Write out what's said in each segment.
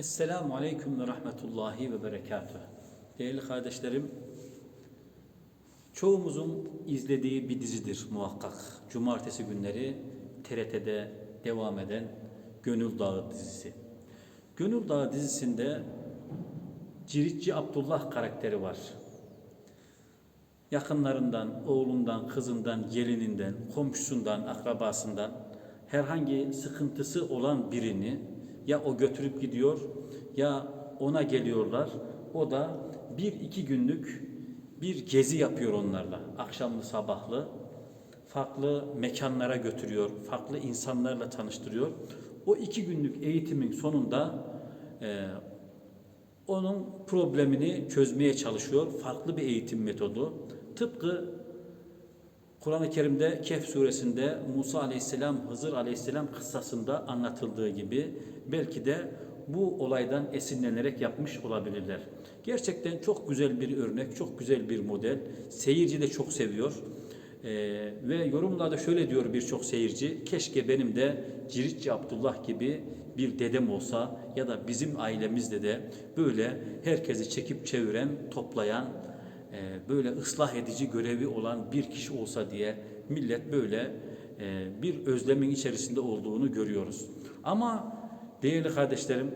Esselamu Aleyküm ve Rahmetullahi ve Berekatuhu. Değerli kardeşlerim, çoğumuzun izlediği bir dizidir muhakkak. Cumartesi günleri TRT'de devam eden Gönül Dağı dizisi. Gönül Dağı dizisinde Ciritçi Abdullah karakteri var. Yakınlarından, oğlundan, kızından, gelininden, komşusundan, akrabasından herhangi sıkıntısı olan birini ya o götürüp gidiyor ya ona geliyorlar. O da bir iki günlük bir gezi yapıyor onlarla. Akşamlı sabahlı. Farklı mekanlara götürüyor. Farklı insanlarla tanıştırıyor. O iki günlük eğitimin sonunda e, onun problemini çözmeye çalışıyor. Farklı bir eğitim metodu. Tıpkı Kur'an-ı Kerim'de Kehf suresinde Musa aleyhisselam, Hızır aleyhisselam kıssasında anlatıldığı gibi belki de bu olaydan esinlenerek yapmış olabilirler. Gerçekten çok güzel bir örnek, çok güzel bir model. Seyirci de çok seviyor. Ee, ve yorumlarda şöyle diyor birçok seyirci, keşke benim de Ciritçi Abdullah gibi bir dedem olsa ya da bizim ailemizde de böyle herkesi çekip çeviren, toplayan, böyle ıslah edici görevi olan bir kişi olsa diye millet böyle e, bir özlemin içerisinde olduğunu görüyoruz. Ama değerli kardeşlerim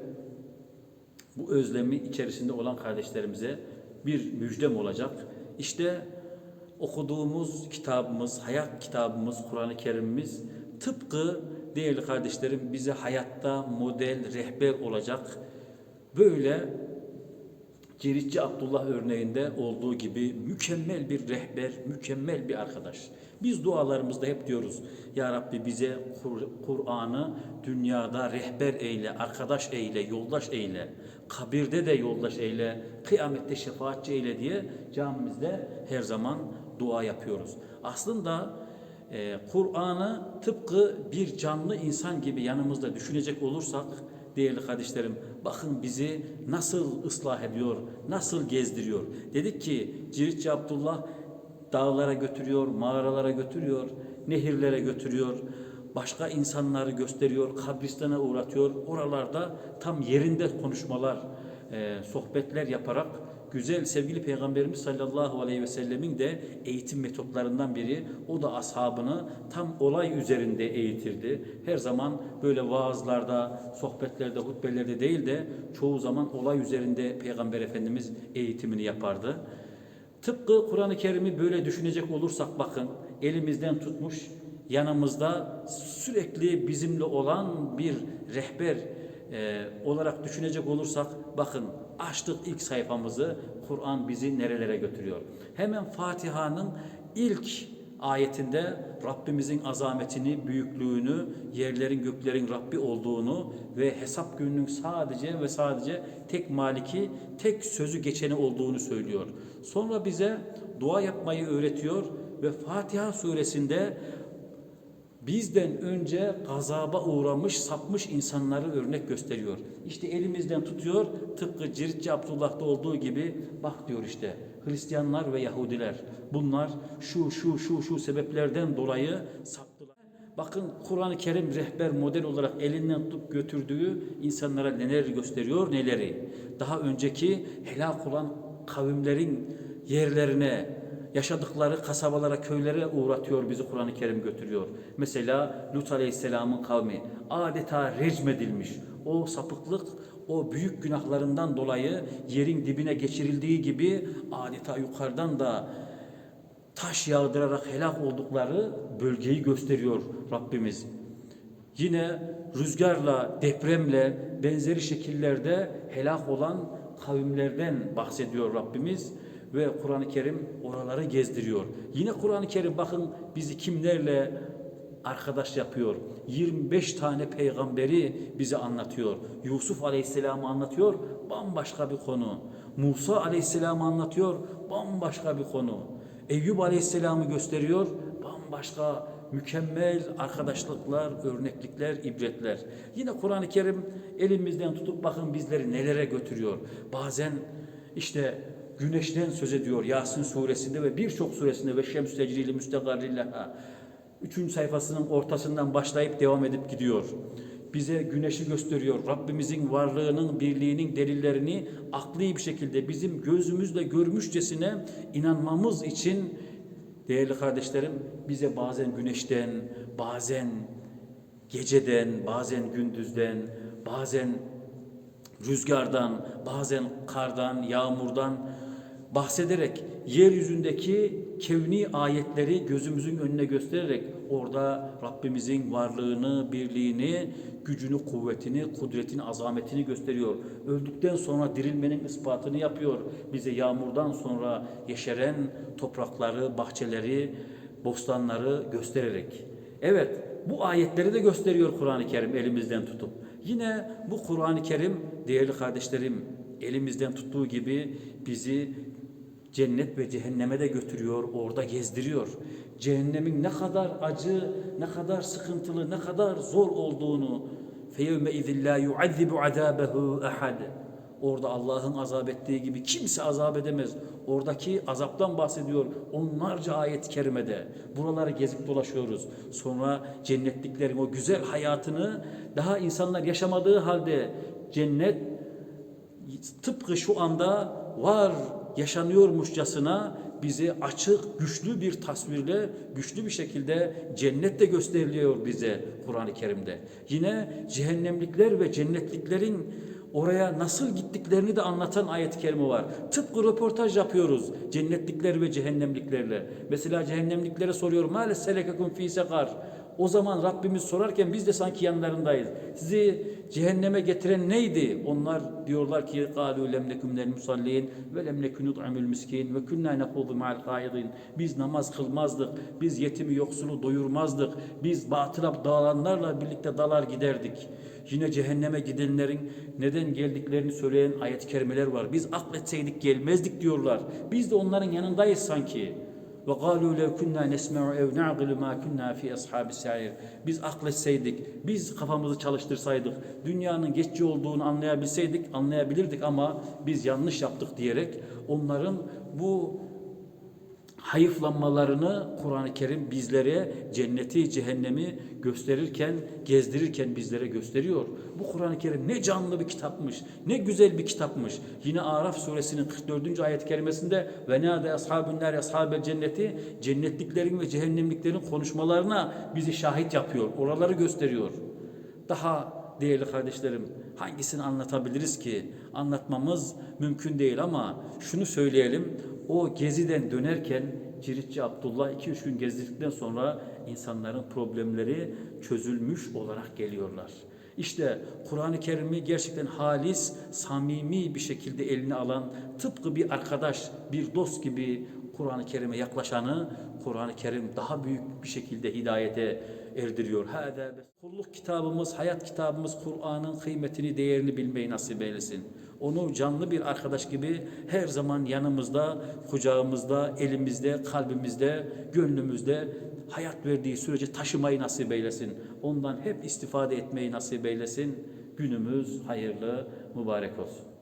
bu özlemi içerisinde olan kardeşlerimize bir müjdem olacak. İşte okuduğumuz kitabımız, hayat kitabımız, Kur'an-ı Kerim'imiz tıpkı değerli kardeşlerim bize hayatta model, rehber olacak böyle Ciritçi Abdullah örneğinde olduğu gibi mükemmel bir rehber, mükemmel bir arkadaş. Biz dualarımızda hep diyoruz, Ya Rabbi bize Kur'an'ı dünyada rehber eyle, arkadaş eyle, yoldaş eyle, kabirde de yoldaş eyle, kıyamette şefaatçi eyle diye camimizde her zaman dua yapıyoruz. Aslında e, Kur'an'ı tıpkı bir canlı insan gibi yanımızda düşünecek olursak, değerli kardeşlerim bakın bizi nasıl ıslah ediyor, nasıl gezdiriyor. Dedik ki Ciritçi Abdullah dağlara götürüyor, mağaralara götürüyor, nehirlere götürüyor, başka insanları gösteriyor, kabristana uğratıyor. Oralarda tam yerinde konuşmalar, e, sohbetler yaparak güzel sevgili Peygamberimiz sallallahu aleyhi ve sellemin de eğitim metotlarından biri. O da ashabını tam olay üzerinde eğitirdi. Her zaman böyle vaazlarda, sohbetlerde, hutbelerde değil de çoğu zaman olay üzerinde Peygamber Efendimiz eğitimini yapardı. Tıpkı Kur'an-ı Kerim'i böyle düşünecek olursak bakın elimizden tutmuş yanımızda sürekli bizimle olan bir rehber e, olarak düşünecek olursak bakın açtık ilk sayfamızı Kur'an bizi nerelere götürüyor. Hemen Fatiha'nın ilk ayetinde Rabbimizin azametini, büyüklüğünü, yerlerin göklerin Rabbi olduğunu ve hesap gününün sadece ve sadece tek maliki, tek sözü geçeni olduğunu söylüyor. Sonra bize dua yapmayı öğretiyor ve Fatiha suresinde bizden önce gazaba uğramış, sapmış insanları örnek gösteriyor. İşte elimizden tutuyor, tıpkı Ciritçi Abdullah'ta olduğu gibi bak diyor işte Hristiyanlar ve Yahudiler bunlar şu şu şu şu sebeplerden dolayı saptılar. Bakın Kur'an-ı Kerim rehber model olarak elinden tutup götürdüğü insanlara neler gösteriyor neleri. Daha önceki helak olan kavimlerin yerlerine, yaşadıkları kasabalara, köylere uğratıyor bizi Kur'an-ı Kerim götürüyor. Mesela Lut Aleyhisselam'ın kavmi adeta recmedilmiş. O sapıklık, o büyük günahlarından dolayı yerin dibine geçirildiği gibi adeta yukarıdan da taş yağdırarak helak oldukları bölgeyi gösteriyor Rabbimiz. Yine rüzgarla, depremle benzeri şekillerde helak olan kavimlerden bahsediyor Rabbimiz ve Kur'an-ı Kerim oraları gezdiriyor. Yine Kur'an-ı Kerim bakın bizi kimlerle arkadaş yapıyor. 25 tane peygamberi bize anlatıyor. Yusuf Aleyhisselam'ı anlatıyor, bambaşka bir konu. Musa Aleyhisselam'ı anlatıyor, bambaşka bir konu. Eyüp Aleyhisselam'ı gösteriyor, bambaşka mükemmel arkadaşlıklar, örneklikler, ibretler. Yine Kur'an-ı Kerim elimizden tutup bakın bizleri nelere götürüyor. Bazen işte güneşten söz ediyor Yasin suresinde ve birçok suresinde ve şems tecrili müstegarrillaha. Üçüncü sayfasının ortasından başlayıp devam edip gidiyor. bize güneşi gösteriyor. Rabbimizin varlığının, birliğinin delillerini akli bir şekilde bizim gözümüzle görmüşçesine inanmamız için değerli kardeşlerim bize bazen güneşten, bazen geceden, bazen gündüzden, bazen rüzgardan, bazen kardan, yağmurdan bahsederek yeryüzündeki kevni ayetleri gözümüzün önüne göstererek orada Rabbimizin varlığını, birliğini, gücünü, kuvvetini, kudretini, azametini gösteriyor. Öldükten sonra dirilmenin ispatını yapıyor. Bize yağmurdan sonra yeşeren toprakları, bahçeleri, bostanları göstererek. Evet, bu ayetleri de gösteriyor Kur'an-ı Kerim elimizden tutup. Yine bu Kur'an-ı Kerim değerli kardeşlerim elimizden tuttuğu gibi bizi cennet ve cehenneme de götürüyor, orada gezdiriyor. Cehennemin ne kadar acı, ne kadar sıkıntılı, ne kadar zor olduğunu فَيَوْمَ اِذٍ لَا يُعَذِّبُ عَذَابَهُ اَحَدٍ Orada Allah'ın azap ettiği gibi kimse azap edemez. Oradaki azaptan bahsediyor onlarca ayet-i kerimede. Buraları gezip dolaşıyoruz. Sonra cennetliklerin o güzel hayatını daha insanlar yaşamadığı halde cennet tıpkı şu anda var yaşanıyormuşçasına bize açık, güçlü bir tasvirle, güçlü bir şekilde cennet de gösteriliyor bize Kur'an-ı Kerim'de. Yine cehennemlikler ve cennetliklerin oraya nasıl gittiklerini de anlatan ayet-i kerime var. Tıpkı röportaj yapıyoruz cennetlikler ve cehennemliklerle. Mesela cehennemliklere soruyor mâle selekekum fî sekar O zaman Rabbimiz sorarken biz de sanki yanlarındayız. Sizi cehenneme getiren neydi? Onlar diyorlar ki قَالُوا لَمْ نَكُمْ مِنَ الْمُصَلِّينَ وَلَمْ نَكُنْ نُطْعِمُ الْمِسْكِينَ وَكُنَّا نَخُوضُ مَعَ الْقَائِضِينَ Biz namaz kılmazdık, biz yetimi yoksulu doyurmazdık, biz batıla dağılanlarla birlikte dalar giderdik. Yine cehenneme gidenlerin neden geldiklerini söyleyen ayet-i kerimeler var. Biz akletseydik gelmezdik diyorlar. Biz de onların yanındayız sanki. Galu lev kunna nesma'u ev na'qilu ma kunna fi ashabis sa'ir. Biz akletseydik, biz kafamızı çalıştırsaydık, dünyanın geçici olduğunu anlayabilseydik, anlayabilirdik ama biz yanlış yaptık diyerek onların bu hayıflanmalarını Kur'an-ı Kerim bizlere cenneti, cehennemi gösterirken, gezdirirken bizlere gösteriyor. Bu Kur'an-ı Kerim ne canlı bir kitapmış, ne güzel bir kitapmış. Yine Araf suresinin 44. ayet-i kerimesinde ve nâde ashabun ashabel cenneti cennetliklerin ve cehennemliklerin konuşmalarına bizi şahit yapıyor. Oraları gösteriyor. Daha değerli kardeşlerim hangisini anlatabiliriz ki? Anlatmamız mümkün değil ama şunu söyleyelim. O geziden dönerken Ciritçi Abdullah 2-3 gün gezdikten sonra insanların problemleri çözülmüş olarak geliyorlar. İşte Kur'an-ı Kerim'i gerçekten halis, samimi bir şekilde eline alan, tıpkı bir arkadaş, bir dost gibi Kur'an-ı Kerim'e yaklaşanı Kur'an-ı Kerim daha büyük bir şekilde hidayete erdiriyor. Hâdâ Kulluk kitabımız, hayat kitabımız Kur'an'ın kıymetini, değerini bilmeyi nasip eylesin. Onu canlı bir arkadaş gibi her zaman yanımızda, kucağımızda, elimizde, kalbimizde, gönlümüzde hayat verdiği sürece taşımayı nasip eylesin. Ondan hep istifade etmeyi nasip eylesin. Günümüz hayırlı, mübarek olsun.